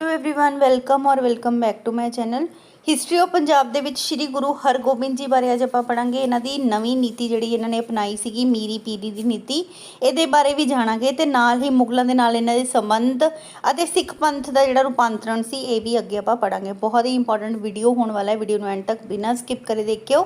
Hello everyone welcome ਔਰ welcome back to my channel history of Punjab ਦੇ ਵਿੱਚ ਸ੍ਰੀ ਗੁਰੂ ਹਰਗੋਬਿੰਦ ਜੀ ਬਾਰੇ ਅੱਜ ਆਪਾਂ ਪੜਾਂਗੇ ਇਹਨਾਂ ਦੀ ਨਵੀਂ ਨੀਤੀ ਜਿਹੜੀ ਇਹਨਾਂ ਨੇ ਅਪਣਾਈ ਸੀਗੀ ਮੀਰੀ ਪੀਰੀ ਦੀ ਨੀਤੀ ਇਹਦੇ ਬਾਰੇ ਵੀ ਜਾਣਾਂਗੇ ਤੇ ਨਾਲ ਹੀ ਮੁਗਲਾਂ ਦੇ ਨਾਲ ਇਹਨਾਂ ਦੇ ਸੰਬੰਧ ਅਤੇ ਸਿੱਖ ਪੰਥ ਦਾ ਜਿਹੜਾ ਰੂਪਾਂਤਰਣ ਸੀ ਇਹ ਵੀ ਅੱਗੇ ਆਪਾਂ ਪੜਾਂਗੇ ਬਹੁਤ ਹੀ ਇੰਪੋਰਟੈਂਟ ਵੀਡੀਓ ਹੋਣ ਵਾਲਾ ਹੈ ਵੀਡੀਓ ਨੂੰ ਐਂਡ ਤੱਕ ਬਿਨਾਂ ਸਕਿਪ ਕਰੇ ਦੇਖਿਓ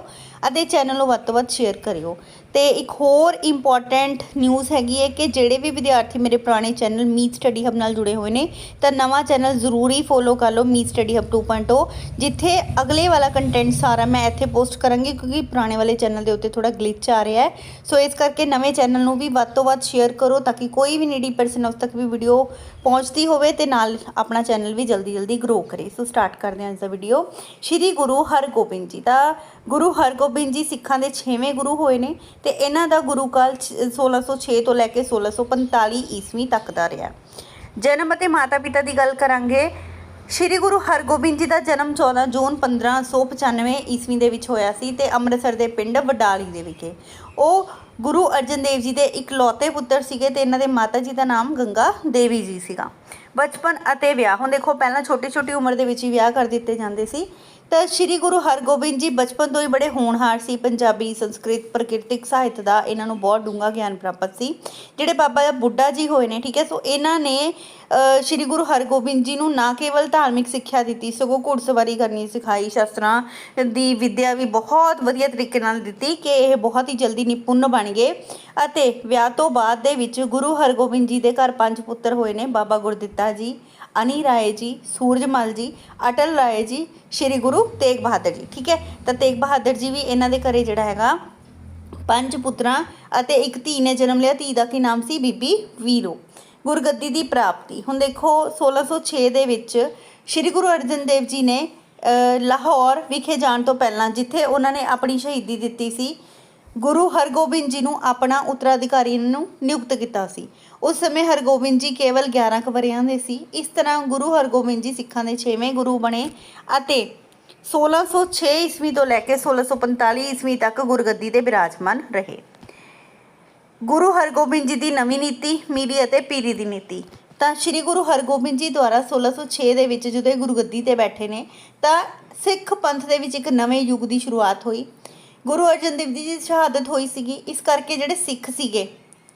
ਅਤੇ ਚੈਨਲ ਨੂੰ ਵੱਧ ਤੋਂ ਵੱਧ ਸ਼ੇਅਰ ਕਰਿਓ ਤੇ ਇੱਕ ਹੋਰ ਇੰਪੋਰਟੈਂਟ ਨਿਊਜ਼ ਹੈਗੀ ਹੈ ਕਿ ਜਿਹੜੇ ਵੀ ਵਿਦਿਆਰਥੀ ਮੇਰੇ ਪੁਰਾਣੇ ਚੈਨਲ ਮੀਤ ਸਟੱਡੀ ਹਬ ਨਾਲ ਜੁੜੇ ਹੋਏ ਨੇ, ਤਾਂ ਨਵਾਂ ਚੈਨਲ ਜ਼ਰੂਰੀ ਫੋਲੋ ਕਰ ਲਓ ਮੀਤ ਸਟੱਡੀ ਹਬ 2.0 ਜਿੱਥੇ ਅਗਲੇ ਵਾਲਾ ਕੰਟੈਂਟ ਸਾਰਾ ਮੈਂ ਇੱਥੇ ਪੋਸਟ ਕਰਾਂਗੀ, ਕਿਉਂਕਿ ਪੁਰਾਣੇ ਵਾਲੇ ਚੈਨਲ ਦੇ ਉੱਤੇ ਥੋੜਾ ਗਲਿਚ ਆ ਰਿਹਾ ਹੈ। ਸੋ ਇਸ ਕਰਕੇ ਨਵੇਂ ਚੈਨਲ ਨੂੰ ਵੀ ਵੱਧ ਤੋਂ ਵੱਧ ਸ਼ੇਅਰ ਕਰੋ, ਤਾਂ ਕਿ ਕੋਈ ਵੀ ਨੀਡੀ ਪਰਸਨ ਉਸ ਤੱਕ ਵੀ ਵੀਡੀਓ ਪਹੁੰਚਦੀ ਹੋਵੇ ਤੇ ਨਾਲ ਆਪਣਾ ਚੈਨਲ ਵੀ ਜਲਦੀ ਜਲਦੀ ਗਰੋ ਕਰੇ। ਸੋ ਸਟਾਰਟ ਕਰਦੇ ਹਾਂ ਅੱਜ ਦਾ ਵੀਡੀਓ ਸ਼੍ਰੀ ਗੁਰੂ ਹਰਗੋਬਿੰਦ ਜੀ ਦਾ, ਗੁਰੂ ਹਰਗੋਬਿੰਦ ਜੀ ਸਿੱਖਾਂ ਦੇ 6ਵੇਂ ਗੁਰੂ ਹੋਏ ਨੇ ਤੇ ਇਹਨਾਂ ਦਾ ਗੁਰੂ ਕਾਲ 1606 ਤੋਂ ਲੈ ਕੇ 1645 ਈਸਵੀ ਤੱਕ ਦਾ ਰਿਹਾ। ਜਨਮ ਅਤੇ ਮਾਤਾ ਪਿਤਾ ਦੀ ਗੱਲ ਕਰਾਂਗੇ। ਸ਼੍ਰੀ ਗੁਰੂ ਹਰਗੋਬਿੰਦ ਜੀ ਦਾ ਜਨਮ 14 ਜੂਨ 1595 ਈਸਵੀ ਦੇ ਵਿੱਚ ਹੋਇਆ ਸੀ ਤੇ ਅੰਮ੍ਰਿਤਸਰ ਦੇ ਪਿੰਡ ਵਡਾਲੀ ਦੇ ਵਿਖੇ। ਉਹ ਗੁਰੂ ਅਰਜਨ ਦੇਵ ਜੀ ਦੇ ਇਕਲੌਤੇ ਪੁੱਤਰ ਸੀਗੇ ਤੇ ਇਹਨਾਂ ਦੇ ਮਾਤਾ ਜੀ ਦਾ ਨਾਮ ਗੰਗਾ ਦੇਵੀ ਜੀ ਸੀਗਾ। ਬਚਪਨ ਅਤੇ ਵਿਆਹ, ਹੁਣ ਦੇਖੋ ਪਹਿਲਾਂ ਛੋਟੀ ਛੋਟੀ ਉਮਰ ਦੇ ਵਿੱਚ ਹੀ ਵਿਆਹ ਕਰ ਦਿੱਤੇ ਜਾਂਦੇ ਸੀ। ਤਾਂ ਸ਼੍ਰੀ ਗੁਰੂ ਹਰਗੋਬਿੰਦ ਜੀ ਬਚਪਨ ਤੋਂ ਹੀ ਬੜੇ ਹੋਣਹਾਰ ਸੀ, ਪੰਜਾਬੀ ਸੰਸਕ੍ਰਿਤ, ਪ੍ਰਕਿਰਤਿਕ ਸਾਹਿਤ ਦਾ ਇਹਨਾਂ ਨੂੰ ਬਹੁਤ ਡੂੰਘਾ ਗਿਆਨ ਪ੍ਰਾਪਤ ਸੀ। ਜਿਹੜੇ ਬਾਬਾ ਬੁੱਢਾ ਜੀ ਹੋਏ ਨੇ, ਠੀਕ ਹੈ, ਸੋ ਇਹਨਾਂ ਨੇ ਸ਼੍ਰੀ ਗੁਰੂ ਹਰਗੋਬਿੰਦ ਜੀ ਨੂੰ ਨਾ ਕੇਵਲ ਧਾਰਮਿਕ ਸਿੱਖਿਆ ਦਿੱਤੀ, ਸਗੋਂ ਘੁੜਸਵਾਰੀ ਕਰਨੀ ਸਿਖਾਈ, ਸ਼ਸਤਰਾਂ ਦੀ ਵਿਦਿਆ ਵੀ ਬਹੁਤ ਵਧੀਆ ਤਰੀਕੇ ਨਾਲ ਦਿੱਤੀ ਕਿ ਇਹ ਬਹੁਤ ਹੀ ਜਲਦੀ ਨਿਪੁੰਨ ਬਣ ਗਏ। ਅਤੇ ਵਿਆਹ ਤੋਂ ਬਾਅਦ ਦੇ ਵਿੱਚ ਗੁਰੂ ਹਰਗੋਬਿੰਦ ਜੀ ਦੇ ਘਰ ਪੰਜ ਪੁੱਤਰ ਹੋਏ ਨੇ, ਬਾਬਾ ਗੁਰਦਿੱਤਾ ਜੀ, ਅਨੀ ਰਾਏ ਜੀ, ਸੂਰਜਮਲ ਜੀ, ਅਟਲ ਰਾਏ ਜੀ, ਸ਼੍ਰੀ ਗੁਰੂ ਤੇਗ ਬਹਾਦਰ ਜੀ। ਠੀਕ ਹੈ? ਤਾਂ ਤੇਗ ਬਹਾਦਰ ਜੀ ਵੀ ਇਹਨਾਂ ਦੇ ਘਰੇ ਜਿਹੜਾ ਹੈਗਾ, ਪੰਜ ਪੁੱਤਰਾਂ ਅਤੇ ਇੱਕ ਧੀ ਨੇ ਜਨਮ ਲਿਆ। ਧੀ ਦਾ ਕੀ ਨਾਮ ਸੀ? ਬੀਬੀ ਵੀਰੋ। ਗੁਰਗੱਦੀ ਦੀ ਪ੍ਰਾਪਤੀ। ਹੁਣ ਦੇਖੋ 1606 ਦੇ ਵਿੱਚ ਸ਼੍ਰੀ ਗੁਰੂ ਅਰਜਨ ਦੇਵ ਜੀ ਨੇ ਲਾਹੌਰ ਵਿਖੇ ਜਾਣ ਤੋਂ ਪਹਿਲਾਂ, ਜਿੱਥੇ ਉਹਨਾਂ ਨੇ ਆਪਣੀ ਸ਼ਹੀਦੀ ਦਿੱਤੀ ਸੀ, ਗੁਰੂ ਹਰਗੋਬਿੰਦ ਜੀ ਨੂੰ ਆਪਣਾ ਉੱਤਰਾਧਿਕਾਰੀ ਨੂੰ ਨਿਯੁਕਤ ਕੀਤਾ ਸੀ। ਉਸ ਸਮੇਂ ਹਰਗੋਬਿੰਦ ਜੀ ਕੇਵਲ 11 ਕੁ ਦੇ ਸੀ। ਇਸ ਤਰ੍ਹਾਂ ਗੁਰੂ ਹਰਗੋਬਿੰਦ ਜੀ ਸਿੱਖਾਂ ਦੇ 6ਵੇਂ ਗੁਰੂ ਬਣੇ ਅਤੇ 1606 ਈਸਵੀ ਤੋਂ ਲੈ ਕੇ 1645 ਈਸਵੀ ਤੱਕ ਗੁਰਗੱਦੀ ਦੇ ਬਿਰਾਜਮਾਨ ਰਹੇ। ਗੁਰੂ ਹਰਗੋਬਿੰਦ ਜੀ ਦੀ ਨਵੀਂ ਨੀਤੀ, ਮੀਰੀ ਅਤੇ ਪੀਰੀ ਦੀ ਨੀਤੀ। ਤਾਂ ਸ੍ਰੀ ਗੁਰੂ ਹਰਗੋਬਿੰਦ ਜੀ ਦੁਆਰਾ 1606 ਦੇ ਵਿੱਚ ਜਦੋਂ ਇਹ ਗੁਰਗੱਦੀ ਤੇ ਬੈਠੇ ਨੇ, ਤਾਂ ਸਿੱਖ ਪੰਥ ਦੇ ਵਿੱਚ ਇੱਕ ਨਵੇਂ ਯੁੱਗ ਦੀ ਸ਼ੁਰੂਆਤ ਹੋਈ। ਗੁਰੂ ਅਰਜਨ ਦੇਵ ਜੀ ਦੀ ਸ਼ਹਾਦਤ ਹੋਈ ਸੀਗੀ। ਇਸ ਕਰਕੇ ਜਿਹੜੇ ਸਿੱਖ ਸੀਗੇ,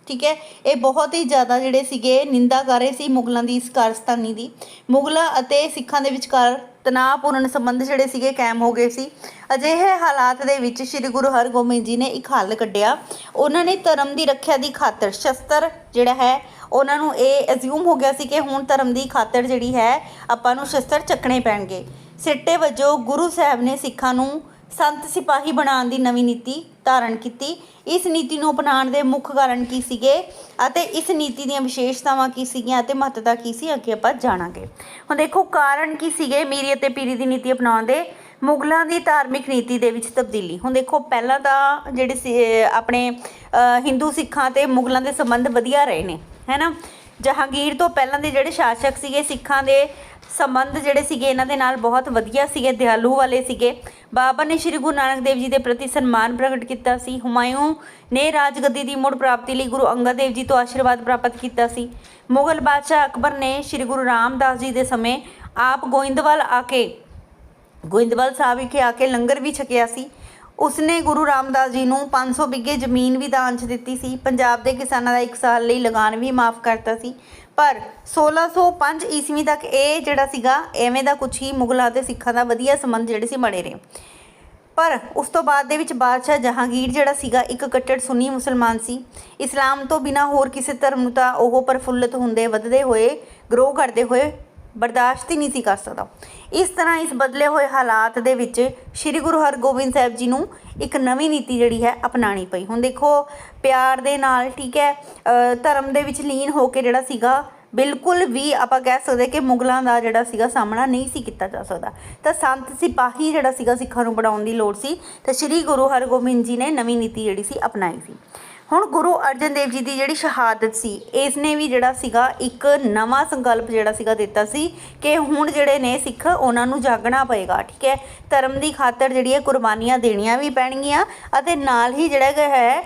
ਠੀਕ ਹੈ, ਇਹ ਬਹੁਤ ਹੀ ਜ਼ਿਆਦਾ ਜਿਹੜੇ ਸੀਗੇ, ਨਿੰਦਾ ਕਰ ਰਹੇ ਸੀ ਮੁਗਲਾਂ ਦੀ ਇਸ ਕਾਰਸਤਾਨੀ ਦੀ। ਮੁਗਲਾਂ ਅਤੇ ਸਿੱਖਾਂ ਦੇ ਵਿਚਕਾਰ ਤਣਾਅਪੂਰਨ ਸੰਬੰਧ ਜਿਹੜੇ ਸੀਗੇ ਕਾਇਮ ਹੋ ਗਏ ਸੀ। ਅਜਿਹੇ ਹਾਲਾਤ ਦੇ ਵਿੱਚ ਸ੍ਰੀ ਗੁਰੂ ਹਰਗੋਬਿੰਦ ਜੀ ਨੇ ਇੱਕ ਹੱਲ ਕੱਢਿਆ। ਉਹਨਾਂ ਨੇ ਧਰਮ ਦੀ ਰੱਖਿਆ ਦੀ ਖਾਤਰ ਸ਼ਸਤਰ ਜਿਹੜਾ ਹੈ, ਉਹਨਾਂ ਨੂੰ ਇਹ ਅਜ਼ਿਊਮ ਹੋ ਗਿਆ ਸੀ ਕਿ ਹੁਣ ਧਰਮ ਦੀ ਖਾਤਰ ਜਿਹੜੀ ਹੈ, ਆਪਾਂ ਨੂੰ ਸ਼ਸਤਰ ਚੱਕਣੇ ਪੈਣਗੇ। ਸਿੱਟੇ ਵਜੋਂ ਗੁਰੂ ਸਾਹਿਬ ਨੇ ਸਿੱਖਾਂ ਨੂੰ ਸੰਤ ਸਿਪਾਹੀ ਬਣਾਉਣ ਦੀ ਨਵੀਂ ਨੀਤੀ ਧਾਰਨ ਕੀਤੀ। ਇਸ ਨੀਤੀ ਨੂੰ ਅਪਣਾਉਣ ਦੇ ਮੁੱਖ ਕਾਰਨ ਕੀ ਸੀਗੇ ਅਤੇ ਇਸ ਨੀਤੀ ਦੀਆਂ ਵਿਸ਼ੇਸ਼ਤਾਵਾਂ ਕੀ ਸੀਗੀਆਂ ਅਤੇ ਮਹੱਤਤਾ ਕੀ ਸੀ, ਅੱਗੇ ਆਪਾਂ ਜਾਣਾਂਗੇ। ਹੁਣ ਦੇਖੋ, ਕਾਰਨ ਕੀ ਸੀਗੇ ਮੀਰੀ ਅਤੇ ਪੀਰੀ ਦੀ ਨੀਤੀ ਅਪਣਾਉਣ ਦੇ? ਮੁਗਲਾਂ ਦੀ ਧਾਰਮਿਕ ਨੀਤੀ ਦੇ ਵਿੱਚ ਤਬਦੀਲੀ। ਹੁਣ ਦੇਖੋ, ਪਹਿਲਾਂ ਤਾਂ ਜਿਹੜੇ ਸੀ ਆਪਣੇ, ਅਹ ਹਿੰਦੂ ਸਿੱਖਾਂ ਤੇ ਮੁਗਲਾਂ ਦੇ ਸੰਬੰਧ ਵਧੀਆ ਰਹੇ ਨੇ, ਹੈਨਾ? ਜਹਾਂਗੀਰ ਤੋਂ ਪਹਿਲਾਂ ਦੇ ਜਿਹੜੇ ਸ਼ਾਸਕ ਸੀਗੇ ਸਿੱਖਾਂ ਦੇ ਸੰਬੰਧ ਜਿਹੜੇ ਸੀਗੇ ਇਹਨਾਂ ਦੇ ਨਾਲ ਬਹੁਤ ਵਧੀਆ ਸੀਗੇ, ਦਿਆਲੂ ਵਾਲੇ ਸੀਗੇ। ਬਾਬਰ ਨੇ ਸ੍ਰੀ ਗੁਰੂ ਨਾਨਕ ਦੇਵ ਜੀ ਦੇ ਪ੍ਰਤੀ ਸਨਮਾਨ ਪ੍ਰਗਟ ਕੀਤਾ ਸੀ। ਹੁਮਾਯੂੰ ਨੇ ਰਾਜਗੱਦੀ ਦੀ ਮੁੜ ਪ੍ਰਾਪਤੀ ਲਈ ਗੁਰੂ ਅੰਗਦ ਦੇਵ ਜੀ ਤੋਂ ਆਸ਼ੀਰਵਾਦ ਪ੍ਰਾਪਤ ਕੀਤਾ ਸੀ। ਮੁਗਲ ਬਾਦਸ਼ਾਹ ਅਕਬਰ ਨੇ ਸ੍ਰੀ ਗੁਰੂ ਰਾਮਦਾਸ ਜੀ ਦੇ ਸਮੇਂ ਆਪ ਗੋਇੰਦਵਾਲ ਆ ਕੇ, ਗੋਇੰਦਵਾਲ ਸਾਹਿਬ ਵਿਖੇ ਆ ਕੇ ਲੰਗਰ ਵੀ ਛਕਿਆ ਸੀ। ਉਸਨੇ ਗੁਰੂ ਰਾਮਦਾਸ ਜੀ ਨੂੰ 500 ਬਿੱਗੇ ਜ਼ਮੀਨ ਵੀ ਦਾਨ 'ਚ ਦਿੱਤੀ ਸੀ। ਪੰਜਾਬ ਦੇ ਕਿਸਾਨਾਂ ਦਾ ਇੱਕ ਸਾਲ ਲਈ ਲਗਾਨ ਵੀ ਮਾਫ ਕਰਤਾ ਸੀ। ਪਰ 1605 ਈਸਵੀ ਤੱਕ ਇਹ ਜਿਹੜਾ ਸੀਗਾ, ਐਵੇਂ ਦਾ ਕੁਝ ਹੀ ਮੁਗਲਾਂ ਤੇ ਸਿੱਖਾਂ ਦਾ ਵਧੀਆ ਸੰਬੰਧ ਜਿਹੜੇ ਸੀ ਬਣੇ ਰਹੇ। ਪਰ ਉਸ ਤੋਂ ਬਾਅਦ ਦੇ ਵਿੱਚ ਬਾਦਸ਼ਾਹ ਜਹਾਂਗੀਰ ਜਿਹੜਾ ਸੀਗਾ, ਇੱਕ ਕੱਟੜ ਸੁਨੀ ਮੁਸਲਮਾਨ ਸੀ। ਇਸਲਾਮ ਤੋਂ ਬਿਨਾ ਹੋਰ ਕਿਸੇ ਧਰਮ ਨੂੰ ਤਾਂ ਉਹ ਪ੍ਰਫੁੱਲਤ ਹੁੰਦੇ, ਵਧਦੇ ਹੋਏ ਗਰੋ ਕਰਦੇ ਹੋਏ ਬਰਦਾਸ਼ਤ ਹੀ ਨਹੀਂ ਸੀ ਕਰ ਸਕਦਾ। ਇਸ ਤਰ੍ਹਾਂ ਇਸ ਬਦਲੇ ਹੋਏ ਹਾਲਾਤ ਦੇ ਵਿੱਚ ਸ੍ਰੀ ਗੁਰੂ ਹਰਗੋਬਿੰਦ ਸਾਹਿਬ ਜੀ ਨੂੰ ਇੱਕ ਨਵੀਂ ਨੀਤੀ ਜਿਹੜੀ ਹੈ ਅਪਣਾਣੀ ਪਈ। ਹੁਣ ਦੇਖੋ, ਪਿਆਰ ਦੇ ਨਾਲ, ਠੀਕ ਹੈ ਧਰਮ ਦੇ ਵਿੱਚ ਲੀਨ ਹੋ ਕੇ ਜਿਹੜਾ ਸੀਗਾ, ਬਿਲਕੁਲ ਵੀ ਆਪਾਂ ਕਹਿ ਸਕਦੇ ਕਿ ਮੁਗਲਾਂ ਦਾ ਜਿਹੜਾ ਸੀਗਾ ਸਾਹਮਣਾ ਨਹੀਂ ਸੀ ਕੀਤਾ ਜਾ ਸਕਦਾ। ਤਾਂ ਸੰਤ ਸਿਪਾਹੀ ਜਿਹੜਾ ਸੀਗਾ ਸਿੱਖਾਂ ਨੂੰ ਬਣਾਉਣ ਦੀ ਲੋੜ ਸੀ, ਤਾਂ ਸ੍ਰੀ ਗੁਰੂ ਹਰਗੋਬਿੰਦ ਜੀ ਨੇ ਨਵੀਂ ਨੀਤੀ ਜਿਹੜੀ ਸੀ ਅਪਣਾਈ ਸੀ। ਹੁਣ ਗੁਰੂ ਅਰਜਨ ਦੇਵ ਜੀ ਦੀ ਜਿਹੜੀ ਸ਼ਹਾਦਤ ਸੀ ਇਸ ਨੇ ਵੀ ਜਿਹੜਾ ਸੀਗਾ ਇੱਕ ਨਵਾਂ ਸੰਕਲਪ ਜਿਹੜਾ ਸੀਗਾ ਦਿੱਤਾ ਸੀ ਕਿ ਹੁਣ ਜਿਹੜੇ ਨੇ ਸਿੱਖ, ਉਹਨਾਂ ਨੂੰ ਜਾਗਣਾ ਪਏਗਾ, ਠੀਕ ਹੈ? ਧਰਮ ਦੀ ਖਾਤਰ ਜਿਹੜੀ ਹੈ ਕੁਰਬਾਨੀਆਂ ਦੇਣੀਆਂ ਵੀ ਪੈਣਗੀਆਂ ਅਤੇ ਨਾਲ ਹੀ ਜਿਹੜਾ ਹੈ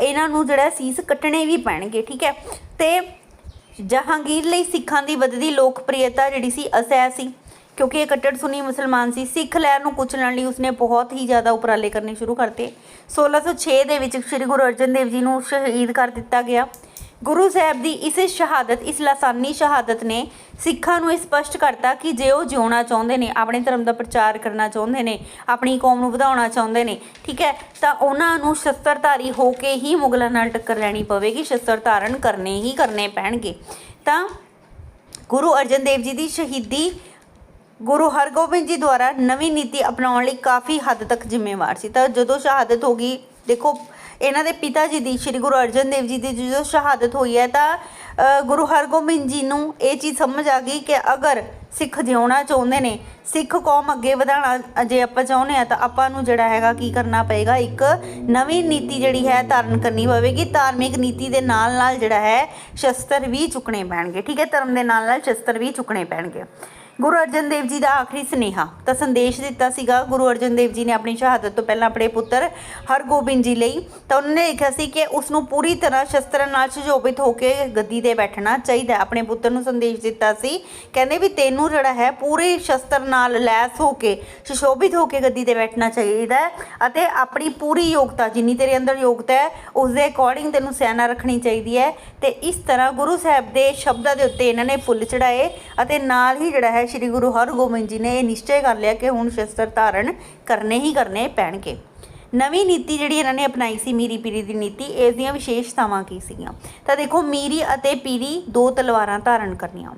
ਇਹਨਾਂ ਨੂੰ ਜਿਹੜਾ ਸੀਸ ਕੱਟਣੇ ਵੀ ਪੈਣਗੇ, ਠੀਕ ਹੈ? ਤੇ ਜਹਾਂਗੀਰ ਲਈ ਸਿੱਖਾਂ ਦੀ ਵਧਦੀ ਲੋਕਪ੍ਰਿਯਤਾ ਜਿਹੜੀ ਸੀ, ਅਸਹਿ ਸੀ। ਕਿਉਂਕਿ ਇਹ ਕੱਟੜ ਸੁਨੀ ਮੁਸਲਮਾਨ ਸੀ, ਸਿੱਖ ਲਹਿਰ ਨੂੰ ਕੁਚਲਣ ਲਈ ਉਸਨੇ ਬਹੁਤ ਹੀ ਜ਼ਿਆਦਾ ਉਪਰਾਲੇ ਕਰਨੇ ਸ਼ੁਰੂ ਕਰਤੇ 1606 ਦੇ ਵਿੱਚ ਸ੍ਰੀ ਗੁਰੂ ਅਰਜਨ ਦੇਵ ਜੀ ਨੂੰ ਸ਼ਹੀਦ ਕਰ ਦਿੱਤਾ ਗਿਆ। ਗੁਰੂ ਸਾਹਿਬ ਦੀ ਇਸ ਸ਼ਹਾਦਤ, ਇਸ ਲਾਸਾਨੀ ਸ਼ਹਾਦਤ ਨੇ ਸਿੱਖਾਂ ਨੂੰ ਇਹ ਸਪਸ਼ਟ ਕਰਤਾ ਕਿ ਜੇ ਉਹ ਜਿਉਣਾ ਚਾਹੁੰਦੇ ਨੇ, ਆਪਣੇ ਧਰਮ ਦਾ ਪ੍ਰਚਾਰ ਕਰਨਾ ਚਾਹੁੰਦੇ ਨੇ, ਆਪਣੀ ਕੌਮ ਨੂੰ ਵਧਾਉਣਾ ਚਾਹੁੰਦੇ ਨੇ, ਠੀਕ ਹੈ, ਤਾਂ ਉਹਨਾਂ ਨੂੰ ਸ਼ਸਤਰਧਾਰੀ ਹੋ ਕੇ ਹੀ ਮੁਗਲਾਂ ਨਾਲ ਟੱਕਰ ਲੈਣੀ ਪਵੇਗੀ, ਸ਼ਸਤਰ ਧਾਰਨ ਕਰਨੇ ਹੀ ਕਰਨੇ ਪੈਣਗੇ। ਤਾਂ ਗੁਰੂ ਅਰਜਨ ਦੇਵ ਜੀ ਦੀ ਸ਼ਹੀਦੀ ਗੁਰੂ ਹਰਗੋਬਿੰਦ ਜੀ ਦੁਆਰਾ ਨਵੀਂ ਨੀਤੀ ਅਪਣਾਉਣ ਲਈ ਕਾਫੀ ਹੱਦ ਤੱਕ ਜ਼ਿੰਮੇਵਾਰ ਸੀ। ਤਾਂ ਜਦੋਂ ਸ਼ਹਾਦਤ ਹੋ ਗਈ, ਦੇਖੋ, ਇਹਨਾਂ ਦੇ ਪਿਤਾ ਜੀ ਦੀ, ਸ੍ਰੀ ਗੁਰੂ ਅਰਜਨ ਦੇਵ ਜੀ ਦੀ ਜਦੋਂ ਸ਼ਹਾਦਤ ਹੋਈ ਹੈ, ਤਾਂ ਗੁਰੂ ਹਰਗੋਬਿੰਦ ਜੀ ਨੂੰ ਇਹ ਚੀਜ਼ ਸਮਝ ਆ ਗਈ ਕਿ ਅਗਰ ਸਿੱਖ ਜਿਉਣਾ ਚਾਹੁੰਦੇ ਨੇ, ਸਿੱਖ ਕੌਮ ਅੱਗੇ ਵਧਾਉਣਾ ਜੇ ਆਪਾਂ ਚਾਹੁੰਦੇ ਆ ਤਾਂ ਆਪਾਂ ਨੂੰ ਜਿਹੜਾ ਹੈਗਾ ਕੀ ਕਰਨਾ ਪਏਗਾ? ਇੱਕ ਨਵੀਂ ਨੀਤੀ ਜਿਹੜੀ ਹੈ, ਧਾਰਨ ਕਰਨੀ ਪਵੇਗੀ। ਧਾਰਮਿਕ ਨੀਤੀ ਦੇ ਨਾਲ ਨਾਲ ਜਿਹੜਾ ਹੈ, ਸ਼ਸਤਰ ਵੀ ਚੁੱਕਣੇ ਪੈਣਗੇ। ਠੀਕ ਹੈ, ਧਰਮ ਦੇ ਨਾਲ ਨਾਲ ਸ਼ਸਤਰ ਵੀ ਚੁੱਕਣੇ ਪੈਣਗੇ। ਗੁਰੂ ਅਰਜਨ ਦੇਵ ਜੀ ਦਾ ਆਖਰੀ ਸੁਨੇਹਾ। ਤਾਂ ਸੰਦੇਸ਼ ਦਿੱਤਾ ਸੀਗਾ, ਗੁਰੂ ਅਰਜਨ ਦੇਵ ਜੀ ਨੇ ਆਪਣੀ ਸ਼ਹਾਦਤ ਤੋਂ ਪਹਿਲਾਂ ਆਪਣੇ ਪੁੱਤਰ ਹਰਗੋਬਿੰਦ ਜੀ ਲਈ। ਤਾਂ ਉਹਨਾਂ ਨੇ ਲਿਖਿਆ ਸੀ ਕਿ ਉਸ ਨੂੰ ਪੂਰੀ ਤਰ੍ਹਾਂ ਸ਼ਸਤਰਾਂ ਨਾਲ ਸੁਸ਼ੋਭਿਤ ਹੋ ਕੇ ਗੱਦੀ ਤੇ ਬੈਠਣਾ ਚਾਹੀਦਾ ਆਪਣੇ ਪੁੱਤਰ ਨੂੰ ਸੰਦੇਸ਼ ਦਿੱਤਾ ਸੀ, ਕਹਿੰਦੇ ਵੀ ਤੈਨੂੰ ਜਿਹੜਾ ਹੈ, ਪੂਰੇ ਸ਼ਸਤਰ ਨਾਲ ਲੈਸ ਹੋ ਕੇ, ਸੁਸ਼ੋਭਿਤ ਹੋ ਕੇ ਗੱਦੀ ਤੇ ਬੈਠਣਾ ਚਾਹੀਦਾ ਅਤੇ ਆਪਣੀ ਪੂਰੀ ਯੋਗਤਾ, ਜਿੰਨੀ ਤੇਰੇ ਅੰਦਰ ਯੋਗਤਾ ਹੈ ਉਸ ਦੇ ਅਕੋਰਡਿੰਗ ਤੈਨੂੰ ਸੈਨਾ ਰੱਖਣੀ ਚਾਹੀਦੀ ਹੈ। ਤੇ ਇਸ ਤਰ੍ਹਾਂ ਗੁਰੂ ਸਾਹਿਬ ਦੇ ਸ਼ਬਦਾਂ ਦੇ ਉੱਤੇ ਇਹਨਾਂ ਨੇ ਫੁੱਲ ਚੜਾਏ ਅਤੇ ਨਾਲ ਹੀ ਜਿਹੜਾ ਹੈ ਸ੍ਰੀ ਗੁਰੂ ਹਰਗੋਬਿੰਦ ਜੀ ਨੇ ਇਹ ਨਿਸ਼ਚੈ ਕਰ ਲਿਆ ਕਿ ਹੁਣ ਸ਼ਸਤਰ ਧਾਰਨ ਕਰਨੇ ਹੀ ਕਰਨੇ ਪੈਣਗੇ। ਨਵੀਂ ਨੀਤੀ ਜਿਹੜੀ ਇਹਨਾਂ ਨੇ ਅਪਣਾਈ ਸੀ, ਮੀਰੀ ਪੀਰੀ ਦੀ ਨੀਤੀ, ਇਸ ਦੀਆਂ ਵਿਸ਼ੇਸ਼ਤਾਵਾਂ ਕੀ ਸੀਗੀਆਂ? ਤਾਂ ਦੇਖੋ, ਮੀਰੀ ਅਤੇ ਪੀਰੀ ਦੋ ਤਲਵਾਰਾਂ ਧਾਰਨ ਕਰਨੀਆਂ।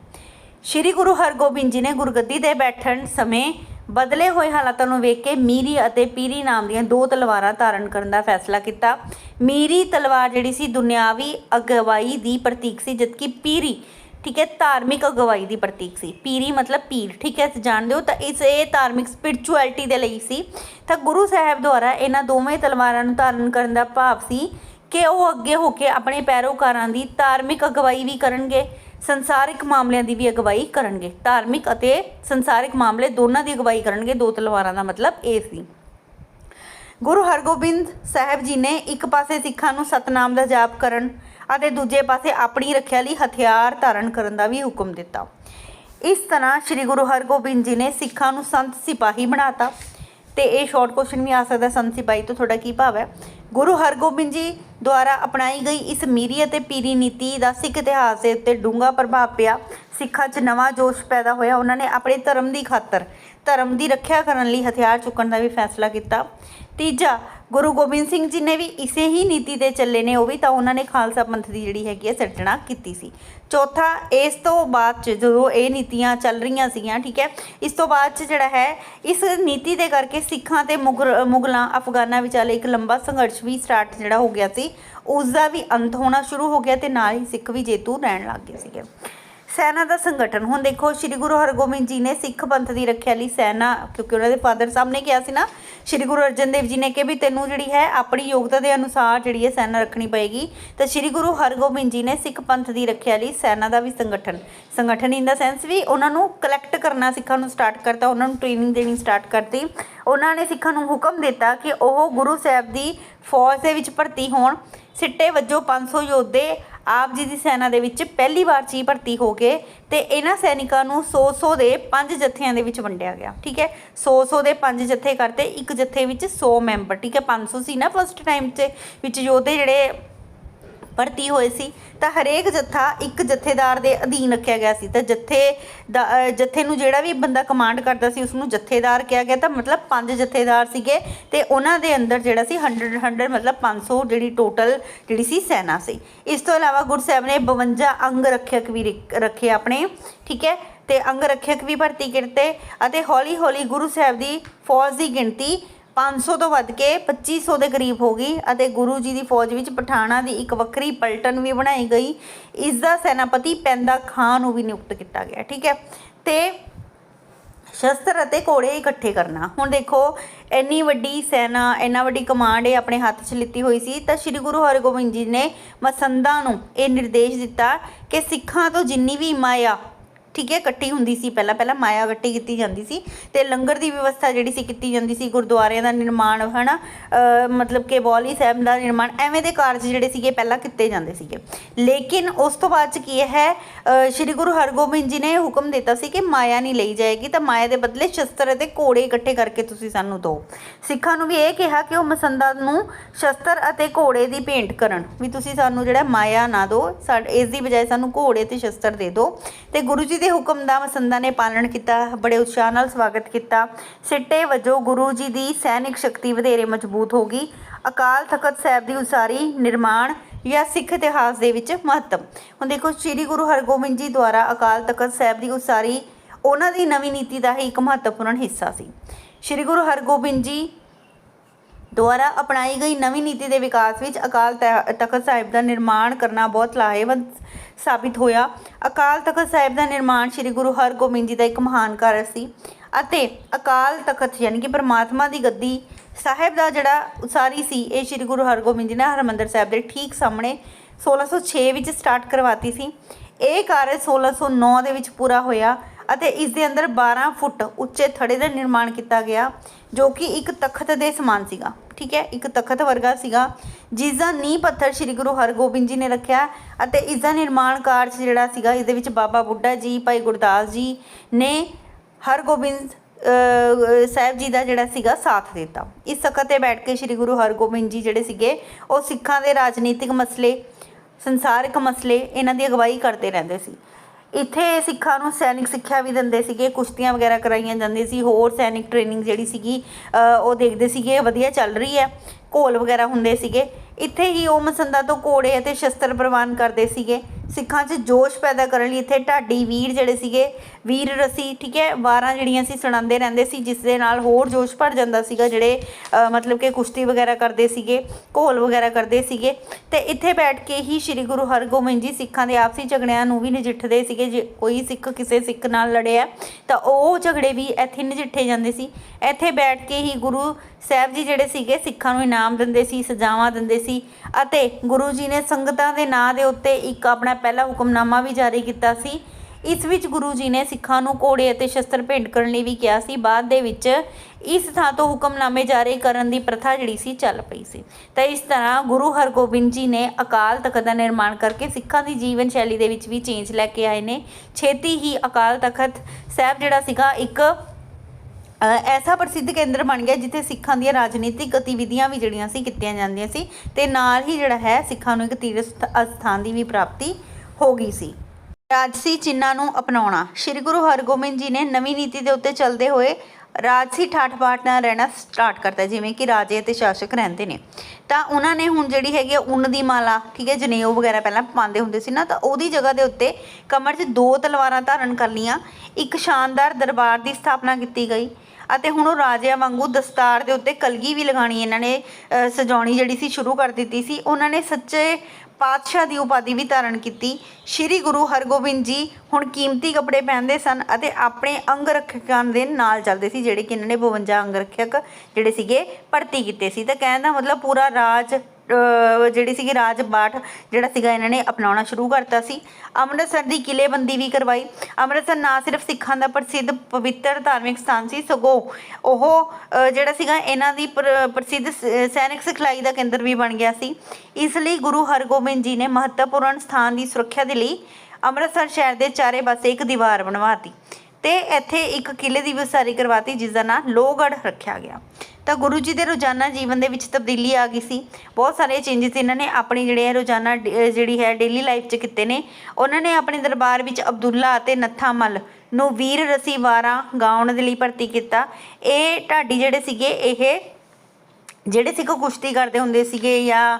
ਸ਼੍ਰੀ ਗੁਰੂ ਹਰਗੋਬਿੰਦ ਜੀ ਨੇ ਗੁਰਗੱਦੀ ਤੇ ਬੈਠਣ ਸਮੇਂ ਬਦਲੇ ਹੋਏ ਹਾਲਾਤਾਂ ਨੂੰ ਵੇਖ ਕੇ ਮੀਰੀ ਅਤੇ ਪੀਰੀ ਨਾਮ ਦੀਆਂ ਦੋ ਤਲਵਾਰਾਂ ਧਾਰਨ ਕਰਨ ਦਾ ਫੈਸਲਾ ਕੀਤਾ। ਮੀਰੀ ਤਲਵਾਰ ਜਿਹੜੀ ਸੀ, ਦੁਨਿਆਵੀ ਅਗਵਾਈ ਦੀ ਪ੍ਰਤੀਕ ਸੀ, ਜਦਕਿ ਪੀਰੀ ਠੀਕ ਹੈ, ਧਾਰਮਿਕ ਅਗਵਾਈ ਦੀ ਪ੍ਰਤੀਕ ਸੀ। ਪੀਰੀ ਮਤਲਬ ਪੀਰ, ਠੀਕ ਹੈ, ਤੁਸੀਂ ਜਾਣਦੇ ਹੋ, ਤਾਂ ਇਸ ਇਹ ਧਾਰਮਿਕ ਸਪਿਰਚੁਅਲਿਟੀ ਦੇ ਲਈ ਸੀ। ਤਾਂ ਗੁਰੂ ਸਾਹਿਬ ਦੁਆਰਾ ਇਹਨਾਂ ਦੋਵੇਂ ਤਲਵਾਰਾਂ ਨੂੰ ਧਾਰਨ ਕਰਨ ਦਾ ਭਾਵ ਸੀ ਕਿ ਉਹ ਅੱਗੇ ਹੋ ਕੇ ਆਪਣੇ ਪੈਰੋਕਾਰਾਂ ਦੀ ਧਾਰਮਿਕ ਅਗਵਾਈ ਵੀ ਕਰਨਗੇ, ਸੰਸਾਰਿਕ ਮਾਮਲਿਆਂ ਦੀ ਵੀ ਅਗਵਾਈ ਕਰਨਗੇ। ਧਾਰਮਿਕ ਅਤੇ ਸੰਸਾਰਿਕ ਮਾਮਲੇ ਦੋਨਾਂ ਦੀ ਅਗਵਾਈ ਕਰਨਗੇ, ਦੋ ਤਲਵਾਰਾਂ ਦਾ ਮਤਲਬ ਇਹ ਸੀ। ਗੁਰੂ ਹਰਗੋਬਿੰਦ ਸਾਹਿਬ ਜੀ ਨੇ ਇੱਕ ਪਾਸੇ ਸਿੱਖਾਂ ਨੂੰ ਸਤਨਾਮ ਦਾ ਜਾਪ ਕਰਨ ਅਤੇ ਦੂਜੇ ਪਾਸੇ ਆਪਣੀ ਰੱਖਿਆ ਲਈ ਹਥਿਆਰ ਧਾਰਨ ਕਰਨ ਦਾ ਵੀ ਹੁਕਮ ਦਿੱਤਾ। ਇਸ ਤਰ੍ਹਾਂ ਸ੍ਰੀ ਗੁਰੂ ਹਰਗੋਬਿੰਦ ਜੀ ਨੇ ਸਿੱਖਾਂ ਨੂੰ ਸੰਤ ਸਿਪਾਹੀ ਬਣਾਤਾ। ਤੇ ਇਹ ਸ਼ਾਰਟ ਕੁਐਸਚਨ ਵੀ ਆ ਸਕਦਾ, ਸੰਤ ਸਿਪਾਹੀ ਤੋਂ ਤੁਹਾਡਾ ਕੀ ਭਾਵ ਹੈ? ਗੁਰੂ ਹਰਗੋਬਿੰਦ ਜੀ ਦੁਆਰਾ ਅਪਣਾਈ ਗਈ ਇਸ ਮੀਰੀ ਅਤੇ ਪੀਰੀ ਨੀਤੀ ਦਾ ਸਿੱਖ ਇਤਿਹਾਸ ਦੇ ਉੱਤੇ ਡੂੰਘਾ ਪ੍ਰਭਾਵ ਪਿਆ। ਸਿੱਖਾਂ 'ਚ ਨਵਾਂ ਜੋਸ਼ ਪੈਦਾ ਹੋਇਆ। ਉਹਨਾਂ ਨੇ ਆਪਣੇ ਧਰਮ ਦੀ ਖਾਤਰ ਧਰਮ ਦੀ ਰੱਖਿਆ ਕਰਨ ਲਈ ਹਥਿਆਰ ਚੁੱਕਣ ਦਾ ਵੀ ਫੈਸਲਾ ਕੀਤਾ। ਤੀਜਾ, ਗੁਰੂ ਗੋਬਿੰਦ ਸਿੰਘ ਜੀ ਨੇ ਵੀ ਇਸੇ ਹੀ ਨੀਤੀ ਤੇ ਚੱਲੇ ਨੇ, ਉਹ ਵੀ ਤਾਂ ਉਹਨਾਂ ਨੇ ਖਾਲਸਾ ਪੰਥ ਦੀ ਜਿਹੜੀ ਹੈਗੀ ਹੈ ਸਿਰਜਣਾ ਕੀਤੀ ਸੀ। ਚੌਥਾ, ਇਸ ਤੋਂ ਬਾਅਦ ਚ ਜਦੋਂ ਇਹ ਨੀਤੀਆਂ ਚੱਲ ਰਹੀਆਂ ਸੀਗੀਆਂ, ਠੀਕ ਹੈ, ਇਸ ਤੋਂ ਬਾਅਦ ਚ ਜਿਹੜਾ ਹੈ, ਇਸ ਨੀਤੀ ਦੇ ਕਰਕੇ ਸਿੱਖਾਂ ਤੇ ਮੁਗਲ- ਮੁਗਲਾਂ, ਅਫਗਾਨਾਂ ਵਿਚਾਲੇ ਇੱਕ ਲੰਬਾ ਸੰਘਰਸ਼ ਵੀ ਸਟਾਰਟ ਜਿਹੜਾ ਹੋ ਗਿਆ ਸੀ ਉਸ ਦਾ ਵੀ ਅੰਤ ਹੋਣਾ ਸ਼ੁਰੂ ਹੋ ਗਿਆ ਤੇ ਨਾਲ ਹੀ ਸਿੱਖ ਵੀ ਜੇਤੂ ਰਹਿਣ ਲੱਗ ਗਏ ਸੀਗੇ। ਸੈਨਾ ਦਾ ਸੰਗਠਨ। ਹੁਣ ਦੇਖੋ, ਸ੍ਰੀ ਗੁਰੂ ਹਰਗੋਬਿੰਦ ਜੀ ਨੇ ਸਿੱਖ ਪੰਥ ਦੀ ਰੱਖਿਆ ਲਈ ਸੈਨਾ, ਕਿਉਂਕਿ ਉਹਨਾਂ ਦੇ ਫਾਦਰ ਸਾਹਿਬ ਨੇ ਕਿਹਾ ਸੀ ਨਾ, ਸ੍ਰੀ ਗੁਰੂ ਅਰਜਨ ਦੇਵ ਜੀ ਨੇ ਕਿ ਵੀ ਤੈਨੂੰ ਜਿਹੜੀ ਹੈ, ਆਪਣੀ ਯੋਗਤਾ ਦੇ ਅਨੁਸਾਰ ਜਿਹੜੀ ਹੈ ਸੈਨਾ ਰੱਖਣੀ ਪਏਗੀ। ਤਾਂ ਸ੍ਰੀ ਗੁਰੂ ਹਰਗੋਬਿੰਦ ਜੀ ਨੇ ਸਿੱਖ ਪੰਥ ਦੀ ਰੱਖਿਆ ਲਈ ਸੈਨਾ ਦਾ ਵੀ ਸੰਗਠਨ। ਸੰਗਠਨ ਇਨ ਦਾ ਸੈਂਸ ਵੀ ਉਹਨਾਂ ਨੂੰ ਕਲੈਕਟ ਕਰਨਾ, ਸਿੱਖਾਂ ਨੂੰ ਸਟਾਰਟ ਕਰਤਾ, ਉਹਨਾਂ ਨੂੰ ਟ੍ਰੇਨਿੰਗ ਦੇਣੀ ਸਟਾਰਟ ਕਰਤੀ। ਉਹਨਾਂ ਨੇ ਸਿੱਖਾਂ ਨੂੰ ਹੁਕਮ ਦਿੱਤਾ ਕਿ ਉਹ ਗੁਰੂ ਸਾਹਿਬ ਦੀ ਫੌਜ ਦੇ ਵਿੱਚ ਭਰਤੀ ਹੋਣ। ਸਿੱਟੇ ਵਜੋਂ 500 ਯੋਧੇ ਆਪ ਜੀ ਦੀ ਸੈਨਾ ਦੇ ਵਿੱਚ ਪਹਿਲੀ ਵਾਰ 'ਚ ਭਰਤੀ ਹੋ ਗਏ ਤੇ ਇਹਨਾਂ ਸੈਨਿਕਾਂ ਨੂੰ 100-100 ਦੇ ਪੰਜ ਜਥਿਆਂ ਦੇ ਵਿੱਚ ਵੰਡਿਆ ਗਿਆ, ਠੀਕ ਹੈ? 100-100 ਦੇ ਪੰਜ ਜੱਥੇ ਕਰਤੇ, ਇੱਕ ਜੱਥੇ ਵਿੱਚ 100 ਮੈਂਬਰ, ਠੀਕ ਹੈ? 500 ਸੀ ਨਾ ਫਸਟ ਟਾਈਮ 'ਚ, ਵਿੱਚ ਯੋਧੇ ਜਿਹੜੇ ਭਰਤੀ ਹੋਏ ਸੀ, ਤਾਂ ਹਰੇਕ ਜੱਥਾ ਇੱਕ ਜਥੇਦਾਰ ਦੇ ਅਧੀਨ ਰੱਖਿਆ ਗਿਆ ਸੀ। ਤਾਂ ਜੱਥੇ ਦਾ ਜੱਥੇ ਨੂੰ ਜਿਹੜਾ ਵੀ ਬੰਦਾ ਕਮਾਂਡ ਕਰਦਾ ਸੀ ਉਸ ਨੂੰ ਜਥੇਦਾਰ ਕਿਹਾ ਗਿਆ। ਤਾਂ ਮਤਲਬ ਪੰਜ ਜਥੇਦਾਰ ਸੀਗੇ ਤੇ ਉਹਨਾਂ ਦੇ ਅੰਦਰ ਜਿਹੜਾ ਸੀ 100 100 ਮਤਲਬ 500 ਜਿਹੜੀ ਟੋਟਲ ਜਿਹੜੀ ਸੀ ਸੈਨਾ ਸੀ। ਇਸ ਤੋਂ ਇਲਾਵਾ ਗੁਰਸਾਹਿਬ ਨੇ 52 ਅੰਗ ਰੱਖਿਅਕ ਵੀ ਰਿਕ- ਰੱਖੇ ਆਪਣੇ, ਠੀਕ ਹੈ? ਤੇ ਅੰਗ ਰੱਖਿਅਕ ਵੀ ਭਰਤੀ ਕੀਤੇ ਅਤੇ ਹੌਲੀ ਹੌਲੀ ਗੁਰੂ ਸਾਹਿਬ ਦੀ ਫੌਜ ਦੀ ਗਿਣਤੀ 500 ਤੋਂ ਵੱਧ ਕੇ 2500 ਦੇ ਕਰੀਬ ਹੋ ਗਈ ਅਤੇ ਗੁਰੂ ਜੀ ਦੀ ਫੌਜ ਵਿੱਚ ਪਠਾਣਾ ਦੀ ਇੱਕ ਵੱਖਰੀ ਪਲਟਨ ਵੀ ਬਣਾਈ ਗਈ। ਇਸ ਦਾ ਸੈਨਾਪਤੀ ਪੈਂਦਾ ਖਾਨ ਨੂੰ ਵੀ ਨਿਯੁਕਤ ਕੀਤਾ ਗਿਆ, ਠੀਕ ਹੈ? ਤੇ ਸ਼ਸਤਰ ਅਤੇ ਘੋੜੇ ਇਕੱਠੇ ਕਰਨਾ। ਹੁਣ ਦੇਖੋ, ਇੰਨੀ ਵੱਡੀ ਸੈਨਾ, ਇੰਨਾ ਵੱਡੀ ਕਮਾਂਡ ਇਹ ਆਪਣੇ ਹੱਥ 'ਚ ਲਿੱਤੀ ਹੋਈ ਸੀ ਤਾਂ ਸ੍ਰੀ ਗੁਰੂ ਹਰਗੋਬਿੰਦ ਜੀ ਨੇ ਮਸੰਦਾਂ ਨੂੰ ਇਹ ਨਿਰਦੇਸ਼ ਦਿੱਤਾ ਕਿ ਸਿੱਖਾਂ ਤੋਂ ਜਿੰਨੀ ਵੀ ਮਾਇਆ ਠੀਕ ਹੈ ਇਕੱਠੀ ਹੁੰਦੀ ਸੀ ਪਹਿਲਾਂ ਪਹਿਲਾਂ ਮਾਇਆ ਕੱਟੀ ਕੀਤੀ ਜਾਂਦੀ ਸੀ ਤੇ ਲੰਗਰ ਦੀ ਵਿਵਸਥਾ ਜਿਹੜੀ ਸੀ ਕੀਤੀ ਜਾਂਦੀ ਸੀ, ਗੁਰਦੁਆਰਿਆਂ ਦਾ ਨਿਰਮਾਣ, ਹਨਾ? ਮਤਲਬ ਕਿ ਬੌਲੀ ਸਾਹਿਬ ਦਾ ਨਿਰਮਾਣ, ਐਵੇਂ ਦੇ ਕਾਰਜ ਜਿਹੜੇ ਸੀਗੇ ਪਹਿਲਾਂ ਕੀਤੇ ਜਾਂਦੇ ਸੀਗੇ। ਲੇਕਿਨ ਉਸ ਤੋਂ ਬਾਅਦ ਚ ਕੀ ਹੈ ਸ਼੍ਰੀ ਗੁਰੂ ਹਰਗੋਬਿੰਦ ਜੀ ਨੇ ਹੁਕਮ ਦਿੱਤਾ ਸੀ ਕਿ ਮਾਇਆ ਨਹੀਂ ਲਈ ਜਾਏਗੀ, ਤਾਂ ਮਾਇਆ ਦੇ ਬਦਲੇ ਸ਼ਸਤਰ ਅਤੇ ਘੋੜੇ ਇਕੱਠੇ ਕਰਕੇ ਤੁਸੀਂ ਸਾਨੂੰ ਦਿਓ। ਸਿੱਖਾਂ ਨੂੰ ਵੀ ਇਹ ਕਿਹਾ ਕਿ ਉਹ ਮਸੰਦਾ ਨੂੰ ਸ਼ਸਤਰ ਅਤੇ ਘੋੜੇ ਦੀ ਭੇਂਟ ਕਰਨ, ਵੀ ਤੁਸੀਂ ਸਾਨੂੰ ਜਿਹੜਾ ਮਾਇਆ ਨਾ ਦਿਓ ਸਾਡੇ ਇਸ ਦੀ ਬਜਾਏ ਸਾਨੂੰ ਘੋੜੇ ਤੇ ਸ਼ਸਤਰ ਦੇ ਦਿਓ। ਤੇ ਗੁਰੂ ਜੀ ਦੇ ਹੁਕਮ ਦਾ ਮਸੰਦਾਂ ਨੇ ਪਾਲਣ ਕੀਤਾ। ਬੜੇ ਉਤਸ਼ਾਹ ਨਾਲ ਸਵਾਗਤ ਕੀਤਾ। ਸਿੱਟੇ ਵਜੋਂ ਗੁਰੂ ਜੀ ਦੀ ਸੈਨਿਕ ਸ਼ਕਤੀ ਵਧੇਰੇ ਮਜ਼ਬੂਤ ਹੋ ਗਈ। ਅਕਾਲ ਤਖਤ ਸਾਹਿਬ ਦੀ ਉਸਾਰੀ, ਨਿਰਮਾਣ ਜਾਂ ਸਿੱਖ ਇਤਿਹਾਸ ਦੇ ਵਿੱਚ ਮਹੱਤਵ। ਹੁਣ ਦੇਖੋ, ਸ੍ਰੀ ਗੁਰੂ ਹਰਗੋਬਿੰਦ ਜੀ ਦੁਆਰਾ ਅਕਾਲ ਤਖਤ ਸਾਹਿਬ ਦੀ ਉਸਾਰੀ, ਉਹਨਾਂ ਦੀ ਨਵੀਂ ਨੀਤੀ ਦਾ ਹੀ ਇੱਕ ਮਹੱਤਵਪੂਰਨ ਹਿੱਸਾ ਸੀ। ਸ੍ਰੀ ਗੁਰੂ ਹਰਗੋਬਿੰਦ ਜੀ ਦੁਆਰਾ ਅਪਣਾਈ ਗਈ ਨਵੀਂ ਨੀਤੀ ਦੇ ਵਿਕਾਸ ਵਿੱਚ ਅਕਾਲ ਤਖ਼- ਤਖਤ ਸਾਹਿਬ ਦਾ ਨਿਰਮਾਣ ਕਰਨਾ ਬਹੁਤ ਲਾਹੇਵੰਦ ਸਾਬਿਤ ਹੋਇਆ। ਅਕਾਲ ਤਖਤ ਸਾਹਿਬ ਦਾ ਨਿਰਮਾਣ ਸ੍ਰੀ ਗੁਰੂ ਹਰਗੋਬਿੰਦ ਜੀ ਦਾ ਇੱਕ ਮਹਾਨ ਕਾਰਜ ਸੀ ਅਤੇ ਅਕਾਲ ਤਖਤ ਯਾਨੀ ਕਿ ਪਰਮਾਤਮਾ ਦੀ ਗੱਦੀ ਸਾਹਿਬ ਦਾ ਜਿਹੜਾ ਉਸਾਰੀ ਸੀ, ਇਹ ਸ੍ਰੀ ਗੁਰੂ ਹਰਗੋਬਿੰਦ ਜੀ ਨੇ ਹਰਮੰਦਰ ਸਾਹਿਬ ਦੇ ਠੀਕ ਸਾਹਮਣੇ 1606 ਵਿੱਚ ਸਟਾਰਟ ਕਰਵਾਤੀ ਸੀ। ਇਹ ਕਾਰਜ 1609 ਦੇ ਵਿੱਚ ਪੂਰਾ ਹੋਇਆ। ਅਤੇ ਇਸ ਦੇ ਅੰਦਰ 12 ਫੁੱਟ ਉੱਚੇ ਥੜੇ ਦਾ ਨਿਰਮਾਣ ਕੀਤਾ ਗਿਆ, ਜੋ ਕਿ ਇੱਕ ਤਖਤ ਦੇ ਸਮਾਨ ਸੀਗਾ। ਠੀਕ ਹੈ, ਇੱਕ ਤਖਤ ਵਰਗਾ ਸੀਗਾ ਜਿਸ ਦਾ ਨੀਂਹ ਪੱਥਰ ਸ੍ਰੀ ਗੁਰੂ ਹਰਗੋਬਿੰਦ ਜੀ ਨੇ ਰੱਖਿਆ ਅਤੇ ਇਸ ਦਾ ਨਿਰਮਾਣ ਕਾਰਜ ਜਿਹੜਾ ਸੀਗਾ, ਇਸ ਦੇ ਵਿੱਚ ਬਾਬਾ ਬੁੱਢਾ ਜੀ, ਭਾਈ ਗੁਰਦਾਸ ਜੀ ਨੇ ਹਰਗੋਬਿੰਦ ਸਾਹਿਬ ਜੀ ਦਾ ਜਿਹੜਾ ਸੀਗਾ ਸਾਥ ਦਿੱਤਾ। ਇਸ ਤਖਤ ਤੇ ਬੈਠ ਕੇ ਸ੍ਰੀ ਗੁਰੂ ਹਰਗੋਬਿੰਦ ਜੀ ਜਿਹੜੇ ਸੀਗੇ, ਉਹ ਸਿੱਖਾਂ ਦੇ ਰਾਜਨੀਤਿਕ ਮਸਲੇ, ਸੰਸਾਰਿਕ ਮਸਲੇ, ਇਹਨਾਂ ਦੀ ਅਗਵਾਈ ਕਰਦੇ ਰਹਿੰਦੇ ਸੀ। ਇੱਥੇ ਸਿੱਖਾਂ ਨੂੰ ਸੈਨਿਕ ਸਿੱਖਿਆ ਵੀ ਦਿੰਦੇ ਸੀਗੇ, ਕੁਸ਼ਤੀਆਂ ਵਗੈਰਾ ਕਰਾਈਆਂ ਜਾਂਦੀਆਂ ਸੀ, ਹੋਰ ਸੈਨਿਕ ਟ੍ਰੇਨਿੰਗ ਜਿਹੜੀ ਸੀਗੀ ਉਹ ਦੇਖਦੇ ਸੀਗੇ, ਵਧੀਆ ਚੱਲ ਰਹੀ ਹੈ, ਘੋਲ ਵਗੈਰਾ ਹੁੰਦੇ ਸੀਗੇ। ਇੱਥੇ ਹੀ ਉਹ ਮਸੰਦਾ ਤੋਂ ਘੋੜੇ ਅਤੇ ਸ਼ਸਤਰ ਪ੍ਰਵਾਨ ਕਰਦੇ ਸੀਗੇ। ਸਿੱਖਾਂ 'ਚ ਜੋਸ਼ ਪੈਦਾ ਕਰਨ ਲਈ ਇੱਥੇ ਢਾਡੀ ਵੀਰ ਜਿਹੜੇ ਸੀਗੇ, ਵੀਰ ਰਸੀ, ਠੀਕ ਹੈ, ਵਾਰਾਂ ਜਿਹੜੀਆਂ ਸੀ ਸੁਣਾਉਂਦੇ ਰਹਿੰਦੇ ਸੀ, ਜਿਸ ਦੇ ਨਾਲ ਹੋਰ ਜੋਸ਼ ਭਰ ਜਾਂਦਾ ਸੀਗਾ, ਜਿਹੜੇ ਮਤਲਬ ਕਿ ਕੁਸ਼ਤੀ ਵਗੈਰਾ ਕਰਦੇ ਸੀਗੇ, ਘੋਲ ਵਗੈਰਾ ਕਰਦੇ ਸੀਗੇ। ਤੇ ਇੱਥੇ ਬੈਠ ਕੇ ਹੀ ਸ੍ਰੀ ਗੁਰੂ ਹਰਗੋਬਿੰਦ ਜੀ ਸਿੱਖਾਂ ਦੇ ਆਪਸੀ ਝਗੜਿਆਂ ਨੂੰ ਵੀ ਨਜਿੱਠਦੇ ਸੀਗੇ, ਜੇ ਕੋਈ ਸਿੱਖ ਕਿਸੇ ਸਿੱਖ ਨਾਲ ਲੜਿਆ, ਤਾਂ ਉਹ ਝਗੜੇ ਵੀ ਇੱਥੇ ਨਜਿੱਠੇ ਜਾਂਦੇ ਸੀ। ਇੱਥੇ ਬੈਠ ਕੇ ਹੀ ਗੁਰੂ ਸਾਹਿਬ ਜੀ ਜਿਹੜੇ ਸੀਗੇ, ਸਿੱਖਾਂ ਨੂੰ ਇਨਾਮ ਦਿੰਦੇ ਸੀ, ਸਜ਼ਾਵਾਂ ਦਿੰਦੇ ਸੀ, ਅਤੇ ਗੁਰੂ ਜੀ ਨੇ ਸੰਗਤਾਂ ਦੇ ਨਾਂ ਦੇ ਉੱਤੇ ਇੱਕ ਆਪਣਾ ਪਹਿਲਾ ਹੁਕਮਨਾਮਾ ਵੀ ਜਾਰੀ ਕੀਤਾ ਸੀ। ਇਸ ਵਿੱਚ ਗੁਰੂ ਜੀ ਨੇ ਸਿੱਖਾਂ ਨੂੰ ਘੋੜੇ ਅਤੇ ਸ਼ਸਤਰ ਭੇਂਟ ਕਰਨ ਲਈ ਵੀ ਕਿਹਾ ਸੀ। ਬਾਅਦ ਦੇ ਵਿੱਚ ਇਸ ਥਾਂ ਤੋਂ ਹੁਕਮਨਾਮੇ ਜਾਰੀ ਕਰਨ ਦੀ ਪ੍ਰਥਾ ਜਿਹੜੀ ਸੀ, ਚੱਲ ਪਈ ਸੀ। ਤਾਂ ਇਸ ਤਰ੍ਹਾਂ ਗੁਰੂ ਹਰਗੋਬਿੰਦ ਜੀ ਨੇ ਅਕਾਲ ਤਖਤ ਦਾ ਨਿਰਮਾਣ ਕਰਕੇ ਸਿੱਖਾਂ ਦੀ ਜੀਵਨ ਸ਼ੈਲੀ ਦੇ ਵਿੱਚ ਵੀ ਚੇਂਜ ਲੈ ਕੇ ਆਏ ਨੇ। ਛੇਤੀ ਹੀ ਅਕਾਲ ਤਖਤ ਸਾਹਿਬ ਜਿਹੜਾ ਸੀਗਾ, ਇੱਕ ਐਸਾ ਪ੍ਰਸਿੱਧ ਕੇਂਦਰ ਬਣ ਗਿਆ ਜਿੱਥੇ ਸਿੱਖਾਂ ਦੀਆਂ ਰਾਜਨੀਤਿਕ ਗਤੀਵਿਧੀਆਂ ਵੀ ਜਿਹੜੀਆਂ ਸੀ, ਕੀਤੀਆਂ ਜਾਂਦੀਆਂ ਸੀ ਤੇ ਨਾਲ ਹੀ ਜਿਹੜਾ ਹੈ ਸਿੱਖਾਂ ਨੂੰ ਇੱਕ ਤੀਰਥ ਸਥ- ਸਥਾਨ ਦੀ ਵੀ ਪ੍ਰਾਪਤੀ ਹੋ ਗਈ ਸੀ। ਰਾਜਸੀ ਚਿੰਨਾਂ ਨੂੰ ਅਪਣਾਉਣਾ, ਸ੍ਰੀ ਗੁਰੂ ਹਰਗੋਬਿੰਦ ਜੀ ਨੇ ਨਵੀਂ ਨੀਤੀ ਦੇ ਉੱਤੇ ਚੱਲਦੇ ਹੋਏ ਰਾਜਸੀ ਠਾਠ ਬਾਠ ਨਾਲ ਰਹਿਣਾ ਸਟਾਰਟ ਕਰਤਾ, ਜਿਵੇਂ ਕਿ ਰਾਜੇ ਅਤੇ ਸ਼ਾਸਕ ਰਹਿੰਦੇ ਨੇ। ਤਾਂ ਉਹਨਾਂ ਨੇ ਹੁਣ ਜਿਹੜੀ ਹੈਗੀ ਆ ਉੱਨ ਦੀ ਮਾਲਾ, ਠੀਕ ਹੈ, ਜਨੇਊ ਵਗੈਰਾ ਪਹਿਲਾਂ ਪਾਉਂਦੇ ਹੁੰਦੇ ਸੀ ਨਾ, ਤਾਂ ਉਹਦੀ ਜਗ੍ਹਾ ਦੇ ਉੱਤੇ ਕਮਰ 'ਚ ਦੋ ਤਲਵਾਰਾਂ ਧਾਰਨ ਕਰ ਲੀਆਂ ਇੱਕ ਸ਼ਾਨਦਾਰ ਦਰਬਾਰ ਦੀ ਸਥਾਪਨਾ ਕੀਤੀ ਗਈ। ਅਤੇ ਹੁਣ ਉਹ ਰਾਜਿਆਂ ਵਾਂਗੂ ਦਸਤਾਰ ਦੇ ਉੱਤੇ ਕਲਗੀ ਵੀ ਲਗਾਣੀ ਇਹਨਾਂ ਨੇ ਸਜਾਉਣੀ ਜਿਹੜੀ ਸੀ ਸ਼ੁਰੂ ਕਰ ਦਿੱਤੀ ਸੀ। ਉਹਨਾਂ ਨੇ ਸੱਚੇ ਪਾਤਸ਼ਾਹ ਦੀ ਉਪਾਧੀ ਵੀ ਧਾਰਨ ਕੀਤੀ। ਸ਼੍ਰੀ ਗੁਰੂ ਹਰਗੋਬਿੰਦ ਜੀ ਹੁਣ ਕੀਮਤੀ ਕੱਪੜੇ ਪਹਿਨਦੇ ਸਨ ਅਤੇ ਆਪਣੇ ਅੰਗ ਰੱਖਿਆਕਾਂ ਦੇ ਨਾਲ ਚੱਲਦੇ ਸੀ, ਜਿਹੜੇ ਕਿ ਇਹਨਾਂ ਨੇ 52 ਅੰਗ ਰੱਖਿਅਕ ਜਿਹੜੇ ਸੀਗੇ, ਭਰਤੀ ਕੀਤੇ ਸੀ। ਤਾਂ ਕਹਿਣ ਦਾ ਮਤਲਬ ਪੂਰਾ ਰਾਜ ਜਿਹੜੀ ਸੀਗੀ ਰਾਜ ਬਾਠ, ਜਿਹੜਾ ਸੀਗਾ ਇਹਨਾਂ ਨੇ ਅਪਣਾਉਣਾ ਸ਼ੁਰੂ ਕਰਤਾ ਸੀ। ਅੰਮ੍ਰਿਤਸਰ ਦੀ ਕਿਲੇਬੰਦੀ ਵੀ ਕਰਵਾਈ। ਅੰਮ੍ਰਿਤਸਰ ਨਾ ਸਿਰਫ ਸਿੱਖਾਂ ਦਾ ਪ੍ਰਸਿੱਧ ਪਵਿੱਤਰ ਧਾਰਮਿਕ ਸਥਾਨ ਸੀ, ਸਗੋਂ ਉਹ ਜਿਹੜਾ ਸੀਗਾ ਇਹਨਾਂ ਦੀ ਪ੍ਰ- ਪ੍ਰਸਿੱਧ ਸੈਨਿਕ ਸਿਖਲਾਈ ਦਾ ਕੇਂਦਰ ਵੀ ਬਣ ਗਿਆ ਸੀ। ਇਸ ਲਈ ਗੁਰੂ ਹਰਗੋਬਿੰਦ ਜੀ ਨੇ ਮਹੱਤਵਪੂਰਨ ਸਥਾਨ ਦੀ ਸੁਰੱਖਿਆ ਦੇ ਲਈ ਅੰਮ੍ਰਿਤਸਰ ਸ਼ਹਿਰ ਦੇ ਚਾਰੇ ਪਾਸੇ ਇੱਕ ਦੀਵਾਰ ਬਣਵਾਤੀ ਤੇ ਇੱਥੇ ਇੱਕ ਕਿਲੇ ਦੀ ਵਿਸਾਰੀ ਕਰਵਾਤੀ ਜਿਸ ਦਾ ਨਾਂ ਲੋਹਗੜ੍ਹ ਰੱਖਿਆ ਗਿਆ। ਤਾਂ ਗੁਰੂ ਜੀ ਦੇ ਰੋਜ਼ਾਨਾ ਜੀਵਨ ਦੇ ਵਿੱਚ ਤਬਦੀਲੀ ਆ ਗਈ ਸੀ। ਬਹੁਤ ਸਾਰੇ ਚੇਂਜਸ ਇਹਨਾਂ ਨੇ ਆਪਣੀ ਜਿਹੜੇ ਹੈ ਰੋਜ਼ਾਨਾ ਡ- ਜਿਹੜੀ ਹੈ ਡੇਲੀ ਲਾਈਫ 'ਚ ਕੀਤੇ ਨੇ। ਉਹਨਾਂ ਨੇ ਆਪਣੇ ਦਰਬਾਰ ਵਿੱਚ ਅਬਦੁੱਲਾ ਅਤੇ ਨੱਥਾ ਮੱਲ ਨੂੰ ਵੀਰ ਰਸੀ ਵਾਰਾਂ ਗਾਉਣ ਦੇ ਲਈ ਭਰਤੀ ਕੀਤਾ। ਇਹ ਢਾਡੀ ਜਿਹੜੇ ਸੀਗੇ, ਇਹ ਜਿਹੜੇ ਸਿੱਖ ਕੁਸ਼ਤੀ ਕਰਦੇ ਹੁੰਦੇ ਸੀਗੇ ਜਾਂ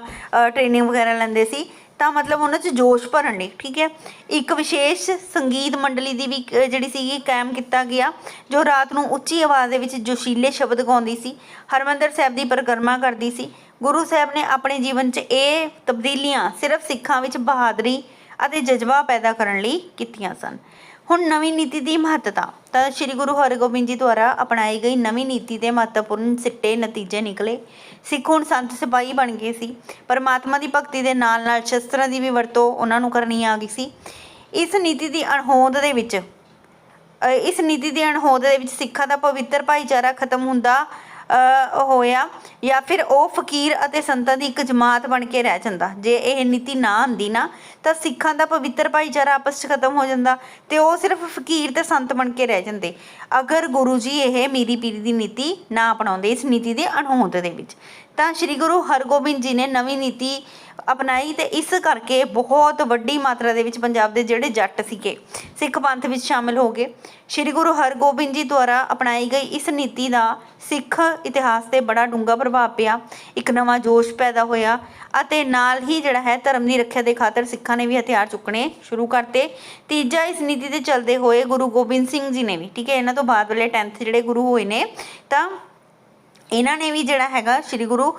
ਟ੍ਰੇਨਿੰਗ ਵਗੈਰਾ ਲੈਂਦੇ ਸੀ। ਤਾਂ ਮਤਲਬ ਉਹਨਾਂ 'ਚ ਜੋਸ਼ ਭਰਨ ਲਈ ਠੀਕ ਹੈ? ਇੱਕ ਵਿਸ਼ੇਸ਼ ਸੰਗੀਤ ਮੰਡਲੀ ਦੀ ਵੀ ਜਿਹੜੀ ਸੀਗੀ, ਕਾਇਮ ਕੀਤਾ ਗਿਆ, ਜੋ ਰਾਤ ਨੂੰ ਉੱਚੀ ਆਵਾਜ਼ ਦੇ ਵਿੱਚ ਜੋਸ਼ੀਲੇ ਸ਼ਬਦ ਗਾਉਂਦੀ ਸੀ, ਹਰਮੰਦਰ ਸਾਹਿਬ ਦੀ ਪਰਿਕਰਮਾ ਕਰਦੀ ਸੀ। ਗੁਰੂ ਸਾਹਿਬ ਨੇ ਆਪਣੇ ਜੀਵਨ 'ਚ ਇਹ ਤਬਦੀਲੀਆਂ ਸਿਰਫ ਸਿੱਖਾਂ ਵਿੱਚ ਬਹਾਦਰੀ ਅਤੇ ਜਜ਼ਬਾ ਪੈਦਾ ਕਰਨ ਲਈ ਕੀਤੀਆਂ ਸਨ। ਹੁਣ ਨਵੀਂ ਨੀਤੀ ਦੀ ਮਹੱਤਤਾ। ਤਾਂ ਸ੍ਰੀ ਗੁਰੂ ਹਰਗੋਬਿੰਦ ਜੀ ਦੁਆਰਾ ਅਪਣਾਈ ਗਈ ਨਵੀਂ ਨੀਤੀ ਦੇ ਮਹੱਤਵਪੂਰਨ ਸਿੱਟੇ ਨਤੀਜੇ ਨਿਕਲੇ। ਸਿੱਖ ਹੁਣ ਸੰਤ ਸਿਪਾਹੀ ਬਣ ਗਏ ਸੀ। ਪਰਮਾਤਮਾ ਦੀ ਭਗਤੀ ਦੇ ਨਾਲ ਨਾਲ ਸ਼ਸਤਰਾਂ ਦੀ ਵੀ ਵਰਤੋਂ ਉਹਨਾਂ ਨੂੰ ਕਰਨੀ ਆ ਗਈ ਸੀ। ਇਸ ਨੀਤੀ ਦੀ ਅਣਹੋਂਦ ਦੇ ਵਿੱਚ ਇਸ ਨੀਤੀ ਦੀ ਅਣਹੋਂਦ ਦੇ ਵਿੱਚ ਸਿੱਖਾਂ ਦਾ ਪਵਿੱਤਰ ਭਾਈਚਾਰਾ ਖਤਮ ਹੁੰਦਾ ਹੋਇਆ ਜਾਂ ਫਿਰ ਉਹ ਫਕੀਰ ਅਤੇ ਸੰਤਾਂ ਦੀ ਇੱਕ ਜਮਾਤ ਬਣ ਕੇ ਰਹਿ ਜਾਂਦਾ। ਜੇ ਇਹ ਨੀਤੀ ਨਾ ਹੁੰਦੀ ਨਾ, ਤਾਂ ਸਿੱਖਾਂ ਦਾ ਪਵਿੱਤਰ ਭਾਈਚਾਰਾ ਆਪਸ 'ਚ ਖਤਮ ਹੋ ਜਾਂਦਾ ਤੇ ਉਹ ਸਿਰਫ ਫਕੀਰ ਤੇ ਸੰਤ ਬਣ ਕੇ ਰਹਿ ਜਾਂਦੇ। ਅਗਰ ਗੁਰੂ ਜੀ ਇਹ ਮੀਰੀ ਪੀਰੀ ਦੀ ਨੀਤੀ ਨਾ ਅਪਣਾਉਂਦੇ, ਇਸ ਨੀਤੀ ਦੇ ਅਣਹੋਂਦ ਦੇ ਵਿੱਚ। ਤਾਂ ਸ੍ਰੀ ਗੁਰੂ ਹਰਗੋਬਿੰਦ ਜੀ ਨੇ ਨਵੀਂ ਨੀਤੀ ਅਪਣਾਈ ਤੇ ਇਸ ਕਰਕੇ ਬਹੁਤ ਵੱਡੀ ਮਾਤਰਾ ਦੇ ਵਿੱਚ ਪੰਜਾਬ ਦੇ ਜਿਹੜੇ ਜੱਟ ਸੀਗੇ, ਸਿੱਖ ਪੰਥ ਵਿੱਚ ਸ਼ਾਮਿਲ ਹੋ ਗਏ। ਸ੍ਰੀ ਗੁਰੂ ਹਰਗੋਬਿੰਦ ਜੀ ਦੁਆਰਾ ਅਪਣਾਈ ਗਈ ਇਸ ਨੀਤੀ ਦਾ ਸਿੱਖ ਇਤਿਹਾਸ ਤੇ ਬੜਾ ਡੂੰਘਾ ਪ੍ਰਭਾਵ ਪਿਆ। ਇੱਕ ਨਵਾਂ ਜੋਸ਼ ਪੈਦਾ ਹੋਇਆ ਅਤੇ ਨਾਲ ਹੀ ਜਿਹੜਾ ਹੈ ਧਰਮ ਦੀ ਰੱਖਿਆ ਦੇ ਖਾਤਰ ਸਿੱਖਾਂ ਨੇ ਵੀ ਹਥਿਆਰ ਚੁੱਕਣੇ ਸ਼ੁਰੂ ਕਰਤੇ। ਤੀਜਾ ਇਸ ਨੀਤੀ ਦੇ ਚੱਲਦੇ ਹੋਏ ਗੁਰੂ ਗੋਬਿੰਦ ਸਿੰਘ ਜੀ ਨੇ ਵੀ, ਠੀਕ ਹੈ, ਇਹਨਾਂ ਤੋਂ ਬਾਅਦ ਵਾਲੇ 10th ਜਿਹੜੇ ਗੁਰੂ ਹੋਏ ਨੇ, ਤਾਂ ਇਹਨਾਂ ਨੇ ਵੀ ਜਿਹੜਾ ਹੈਗਾ ਸ੍ਰੀ ਗੁਰੂ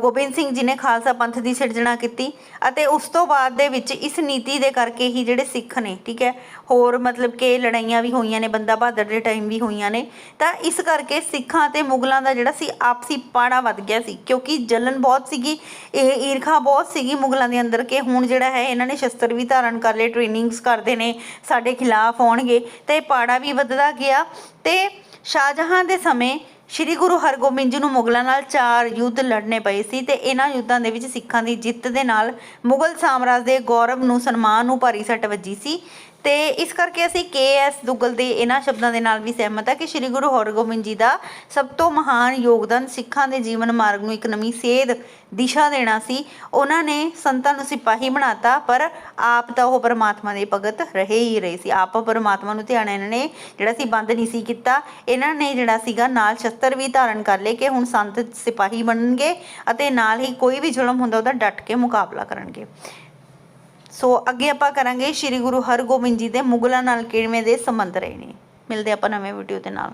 ਗੋਬਿੰਦ ਸਿੰਘ ਜੀ ਨੇ ਖਾਲਸਾ ਪੰਥ ਦੀ ਸਿਰਜਣਾ ਕੀਤੀ ਅਤੇ ਉਸ ਤੋਂ ਬਾਅਦ ਦੇ ਵਿੱਚ ਇਸ ਨੀਤੀ ਦੇ ਕਰਕੇ ਹੀ ਜਿਹੜੇ ਸਿੱਖ ਨੇ, ਠੀਕ ਹੈ, ਹੋਰ ਮਤਲਬ ਕਿ ਲੜਾਈਆਂ ਵੀ ਹੋਈਆਂ ਨੇ, ਬੰਦਾ ਬਹਾਦਰ ਦੇ ਟਾਈਮ ਵੀ ਹੋਈਆਂ ਨੇ, ਤਾਂ ਇਸ ਕਰਕੇ ਸਿੱਖਾਂ ਤੇ ਮੁਗਲਾਂ ਦਾ ਜਿਹੜਾ ਸੀ ਆਪਸੀ ਪਾੜਾ ਵੱਧ ਗਿਆ ਸੀ, ਕਿਉਂਕਿ ਜਲਨ ਬਹੁਤ ਸੀਗੀ, ਇਹ ਈਰਖਾ ਬਹੁਤ ਸੀਗੀ ਮੁਗਲਾਂ ਦੇ ਅੰਦਰ ਕਿ ਹੁਣ ਜਿਹੜਾ ਹੈ ਇਹਨਾਂ ਨੇ ਸ਼ਸਤਰ ਵੀ ਧਾਰਨ ਕਰ ਲਏ ਟ੍ਰੇਨਿੰਗਸ ਕਰਦੇ ਨੇ, ਸਾਡੇ ਖਿਲਾਫ ਆਉਣਗੇ ਤੇ ਇਹ ਪਾੜਾ ਵੀ ਵੱਧਦਾ ਗਿਆ ਤੇ ਸ਼ਾਹਜਹਾਂ ਦੇ ਸਮੇਂ ਸ਼੍ਰੀ ਗੁਰੂ ਹਰਗੋਬਿੰਦ ਜੀ ਨੂੰ ਮੁਗਲਾਂ ਨਾਲ ਚਾਰ ਯੁੱਧ ਲੜਨੇ ਪਏ ਸੀ ਤੇ ਇਹਨਾਂ ਯੁੱਧਾਂ ਦੇ ਵਿੱਚ ਸਿੱਖਾਂ ਦੀ ਜਿੱਤ ਦੇ ਨਾਲ ਮੁਗਲ ਸਾਮਰਾਜ ਦੇ ਗੌਰਵ ਨੂੰ ਸਨਮਾਨ ਨੂੰ ਭਾਰੀ ਸੱਟ ਵੱਜੀ ਸੀ। ਤੇ ਇਸ ਕਰਕੇ ਅਸੀਂ ਕੇ ਐਸ ਦੁੱਗਲ ਦੇ ਇਹਨਾਂ ਸ਼ਬਦਾਂ ਦੇ ਨਾਲ ਵੀ ਸਹਿਮਤ ਹਾਂ ਕਿ ਸ਼੍ਰੀ ਗੁਰੂ ਹਰਗੋਬਿੰਦ ਜੀ ਦਾ ਸਭ ਤੋਂ ਮਹਾਨ ਯੋਗਦਾਨ ਸਿੱਖਾਂ ਦੇ ਜੀਵਨ ਮਾਰਗ ਨੂੰ ਇੱਕ ਨਵੀਂ ਸੇਧ ਦਿਸ਼ਾ ਦੇਣਾ ਸੀ। ਉਹਨਾਂ ਨੇ ਸੰਤਾਂ ਨੂੰ ਸਿਪਾਹੀ ਬਣਾਤਾ, ਪਰ ਆਪ ਤਾਂ ਉਹ ਪਰਮਾਤਮਾ ਦੇ ਭਗਤ ਰਹੇ ਹੀ ਰਹੇ ਸੀ। ਆਪ ਪਰਮਾਤਮਾ ਨੂੰ ਧਿਆਨ ਇਹਨਾਂ ਨੇ ਜਿਹੜਾ ਸੀ ਬੰਦ ਨਹੀਂ ਸੀ ਕੀਤਾ। ਇਹਨਾਂ ਨੇ ਜਿਹੜਾ ਸੀਗਾ ਨਾਲ ਸ਼ਸਤਰ ਵੀ ਧਾਰਨ ਕਰ ਲਏ ਕਿ ਹੁਣ ਸੰਤ ਸਿਪਾਹੀ ਬਣਨਗੇ ਅਤੇ ਨਾਲ ਹੀ ਕੋਈ ਵੀ ਜ਼ੁਲਮ ਹੁੰਦਾ, ਉਹਦਾ ਡਟ ਕੇ ਮੁਕਾਬਲਾ ਕਰਨਗੇ। ਸੋ ਅੱਗੇ ਆਪਾਂ ਕਰਾਂਗੇ ਸ਼੍ਰੀ ਗੁਰੂ ਹਰਗੋਬਿੰਦ ਜੀ ਦੇ ਮੁਗਲਾਂ ਨਾਲ ਕਿਵੇਂ ਦੇ ਸੰਬੰਧ ਰਹੇ ਨੇ। ਮਿਲਦੇ ਆਪਾਂ ਨਵੇਂ ਵੀਡੀਓ ਦੇ ਨਾਲ।